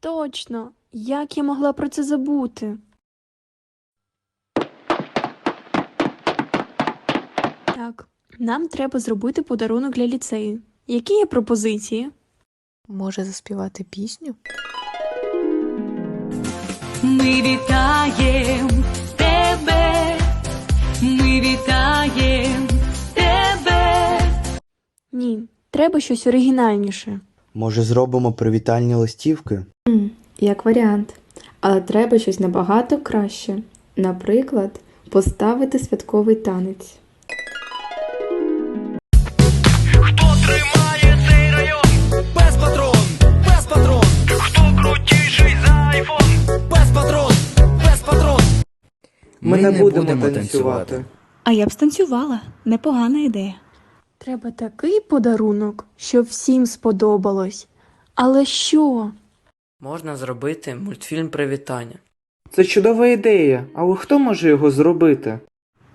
Точно, як я могла про це забути? Так, нам треба зробити подарунок для ліцею. Які є пропозиції? Може заспівати пісню? Ми вітаєм тебе, ми вітаєм тебе. Ні, треба щось оригінальніше. Може, зробимо привітальні листівки? Як варіант. Але треба щось набагато краще. Наприклад, поставити святковий танець. Хто тримає цей район? Без патрон, без патрон. Хто крутіший за айфон? Без патрон, без патрон. Ми, не, будемо, танцювати. А я б станцювала. Непогана ідея. Треба такий подарунок, щоб всім сподобалось. Але що? Можна зробити мультфільм привітання. Це чудова ідея, але хто може його зробити?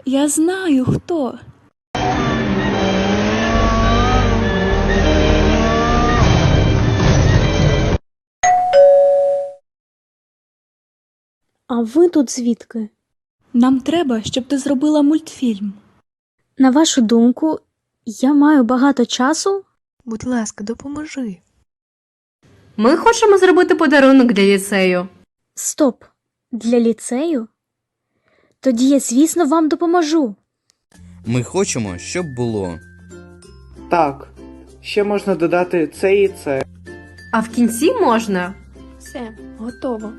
Я знаю хто. А ви тут звідки? Нам треба, щоб ти зробила мультфільм. На вашу думку, я маю багато часу? Будь ласка, допоможи. Ми хочемо зробити подарунок для ліцею. Стоп! Для ліцею? Тоді я, звісно, вам допоможу. Ми хочемо, щоб було. Так, ще можна додати це і це. А в кінці можна. Все, готово.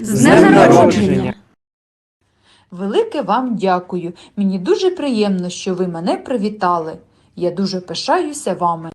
З днем народження! Велике вам дякую. Мені дуже приємно, що ви мене привітали. Я дуже пишаюся вами.